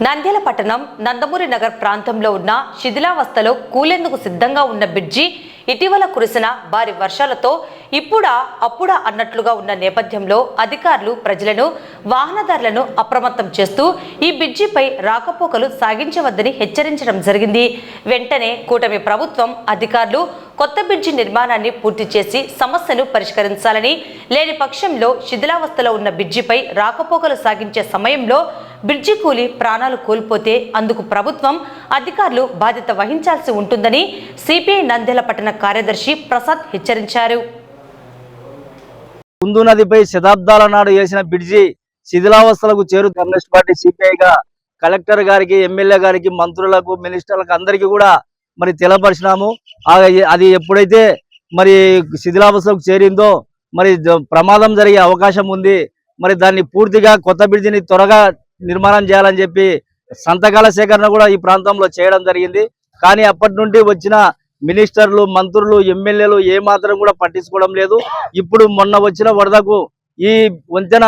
నంద్యాల పట్టణం నందమూరి నగర్ ప్రాంతంలో ఉన్న శిథిలావస్థలో కూలేందుకు సిద్ధంగా ఉన్న బ్రిడ్జి ఇటీవల కురిసిన భారీ వర్షాలతో ఇప్పుడా అప్పుడా అన్నట్లుగా ఉన్న నేపథ్యంలో అధికారులు ప్రజలను వాహనదారులను అప్రమత్తం చేస్తూ ఈ బ్రిడ్జిపై రాకపోకలు సాగించవద్దని హెచ్చరించడం జరిగింది. వెంటనే కూటమి ప్రభుత్వం అధికారులు కొత్త బ్రిడ్జి నిర్మాణాన్ని పూర్తి చేసి సమస్యను పరిష్కరించాలని లేని పక్షంలో శిథిలావస్థలో ఉన్న బ్రిడ్జిపై రాకపోకలు సాగించే సమయంలో బ్రిడ్జి కూలి ప్రాణాలు కోల్పోతే అందుకు ప్రభుత్వం అధికారులు బాధ్యత వహించాల్సి ఉంటుందని సిపిఐ నంద్యాల పట్టణ కార్యదర్శి ప్రసాద్ హెచ్చరించారు. కుందు నదిపై శతాబ్దాల నాడు వేసిన బ్రిడ్జి శిథిలావస్థలకు చేరు కమ్యూనిస్ట్ పార్టీ సిపిఐగా కలెక్టర్ గారికి ఎమ్మెల్యే గారికి మంత్రులకు మినిస్టర్లకు అందరికీ కూడా మరి తెలపరిచినాము. అది ఎప్పుడైతే మరి శిథిలావస్థకు చేరిందో మరి జ- ప్రమాదం జరిగే అవకాశం ఉంది. మరి దాన్ని పూర్తిగా కొత్త బ్రిడ్జిని త్వరగా నిర్మాణం చేయాలని చెప్పి సంతకాల సేకరణ కూడా ఈ ప్రాంతంలో చేయడం జరిగింది. కానీ అప్పటి నుండి వచ్చిన మినిస్టర్లు మంత్రులు ఎమ్మెల్యేలు ఏ మాత్రం కూడా పట్టించుకోవడం లేదు. ఇప్పుడు మొన్న వచ్చిన వరదకు ఈ వంతెన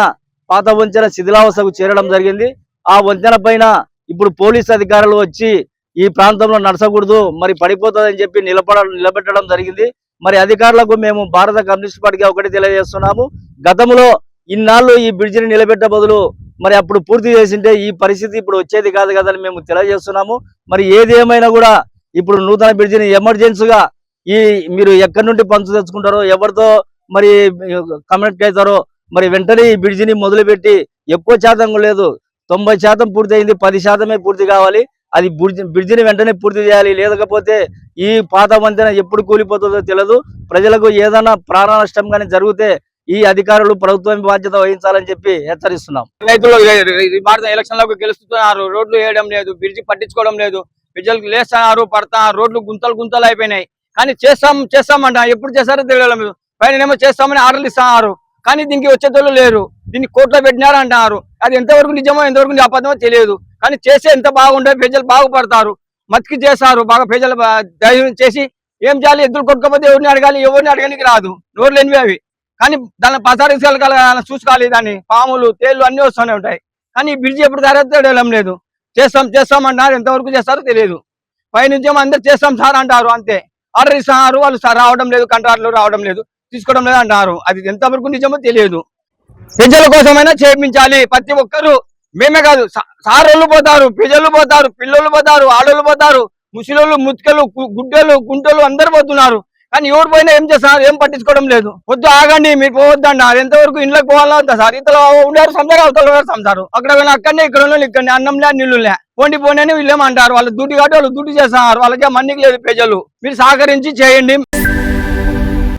పాత వంతెన శిథిలావస్థకు చేరడం జరిగింది. ఆ వంతెన పైన ఇప్పుడు పోలీస్ అధికారులు వచ్చి ఈ ప్రాంతంలో నడసకూడదు మరి పడిపోతుందని చెప్పి నిలబడ నిలబెట్టడం జరిగింది. మరి అధికారులకు మేము భారత కమ్యూనిస్ట్ పార్టీగా ఒకటి తెలియజేస్తున్నాము. గతంలో ఇన్నాళ్ళు ఈ బ్రిడ్జిని నిలబెట్ట బదులు మరి అప్పుడు పూర్తి చేసింటే ఈ పరిస్థితి ఇప్పుడు వచ్చేది కాదు కదని మేము తెలియజేస్తున్నాము. మరి ఏది ఏమైనా కూడా ఇప్పుడు నూతన బ్రిడ్జిని ఎమర్జెన్సీగా ఈ మీరు ఎక్కడి నుండి పంచు తెచ్చుకుంటారో ఎవరితో మరి కమ్యూనిట్ అవుతారో మరి వెంటనే ఈ బ్రిడ్జిని మొదలుపెట్టి ఎక్కువ శాతం లేదు తొంభై శాతం పూర్తి అయింది పది శాతమే పూర్తి కావాలి. అది బ్రిడ్జి బ్రిడ్జిని వెంటనే పూర్తి చేయాలి. లేకపోతే ఈ పాత వంతెన ఎప్పుడు కూలిపోతుందో తెలియదు ప్రజలకు ఏదైనా ప్రాణ నష్టం కానీ జరిగితే ఈ అధికారులు ప్రభుత్వం బాధ్యత వహించాలని చెప్పి హెచ్చరిస్తున్నాం. రైతులు భారత ఎలక్షన్లో గెలుస్తున్నారు. రోడ్లు వేయడం లేదు బ్రిడ్జి పట్టించుకోవడం లేదు. ప్రజలకు లేస్తున్నారు పడతా రోడ్లు గుంతలు గుంతలు అయిపోయినాయి. కానీ చేస్తాం చేస్తామంట. ఎప్పుడు చేస్తారో తెలియడం లేదు. పైన ఏమో చేస్తామని ఆర్డర్లు ఇస్తున్నారు. కానీ దీనికి వచ్చేటోళ్ళు లేరు. దీన్ని కోర్టులో పెట్టినారంటున్నారు అది ఎంతవరకు నిజమో ఎంతవరకు అబద్ధమో తెలియదు. కానీ చేస్తే ఎంత బాగుంటే ప్రజలు బాగుపడతారు. మతికి చేస్తారు. బాగా ప్రజలు ధైర్యం చేసి ఏం చేయాలి? ఎదురు కొట్టుకోకపోతే ఎవరిని అడగాలి? ఎవరిని అడగడానికి రాదు. నోరు లేనివి అవి. కానీ దాన్ని పసారించాలి చూసుకోవాలి దాన్ని. పాములు తేళ్ళు అన్ని వస్తూనే ఉంటాయి. కానీ ఈ బ్రిడ్జి ఎప్పుడు తయారు లేదు. చేస్తాం చేస్తాం అంటారు ఎంతవరకు చేస్తారో తెలియదు. పైనుంచి అందరు చేస్తాం సార్ అంటారు అంతే. ఆర్డర్ ఇస్తున్నారు వాళ్ళు సార్ రావడం లేదు కంట్రాక్ట్లు రావడం లేదు తీసుకోవడం లేదు అంటారు అది ఎంతవరకు నిజమో తెలియదు. ప్రజల కోసమైనా చేయించాలి ప్రతి ఒక్కరు మేమే కాదు సారోళ్ళు పోతారు ప్రజలు పోతారు పిల్లలు పోతారు ఆడోళ్ళు పోతారు ముసలోళ్ళు ముత్కలు గుడ్డలు గుంటలు అందరు పోతున్నారు. కానీ ఎవరు పోయినా ఏం చేస్తున్నారు ఏం పట్టించుకోవడం లేదు. వద్దు ఆగండి మీరు పోవద్దండి అది ఎంతవరకు ఇంట్లోకి పోవాలా వద్దా సార్. ఇంతలో ఉండేవారు సంసారం అవతల సంసారం అక్కడ పోయినా అక్కడనే ఇక్కడ ఉన్న ఇక్కడ అన్నం లే నీళ్ళు లే పోండి పోనీ వీళ్ళేమంటారు వాళ్ళు డ్యూటీ కాబట్టి వాళ్ళు డ్యూటీ చేస్తున్నారు. వాళ్ళకే మన్నికి లేదు ప్రజలు. మీరు సహకరించి చేయండి.